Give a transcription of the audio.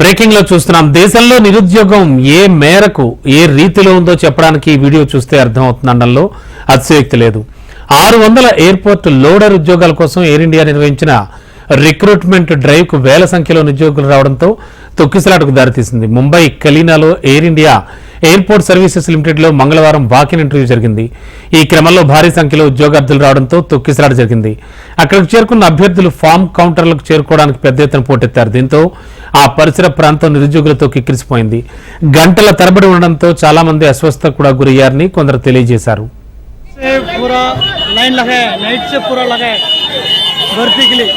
బ్రేకింగ్లో చూస్తున్నాం. దేశంలో నిరుద్యోగం ఏ మేరకు ఏ రీతిలో ఉందో చెప్పడానికి ఈ వీడియో చూస్తే అర్థమవుతుందండంలో అతిశయోక్తి లేదు. ఆరు వందల ఎయిర్పోర్ట్ లోడర్ ఉద్యోగాల కోసం ఎయిర్ ఇండియా నిర్వహించిన రిక్రూట్మెంట్ డ్రైవ్కు వేల సంఖ్యలో నిరుద్యోగులు రావడంతో తొక్కిసలాటకు దారితీసింది. ముంబై కలీనాలో Air India airport services limited లో మంగళవారం వాకిన్ ఇంటర్వ్యూ జరిగింది ఈ క్రమంలో భారీ సంఖ్యలో ఉద్యోగార్థులు రావడంతో తొక్కిసలాట జరిగింది అక్కడికి చేరుకున్న అభ్యర్థులు ఫామ్ కౌంటర్లకు చేరుకోవడానికి పెద్ద ఎత్తున పోటెత్తారు దీంతో ఆ పరిసర ప్రాంతం నిరుద్యోగులతో కిక్కిరిసిపోయింది గంటల తరబడి ఉండడంతో చాలా మంది అస్వస్థ కూడా గురయ్యారని కొందరు తెలియజేశారు से पूरा लाइन लगा है नाइट से पूरा लगा है भर्ती के लिए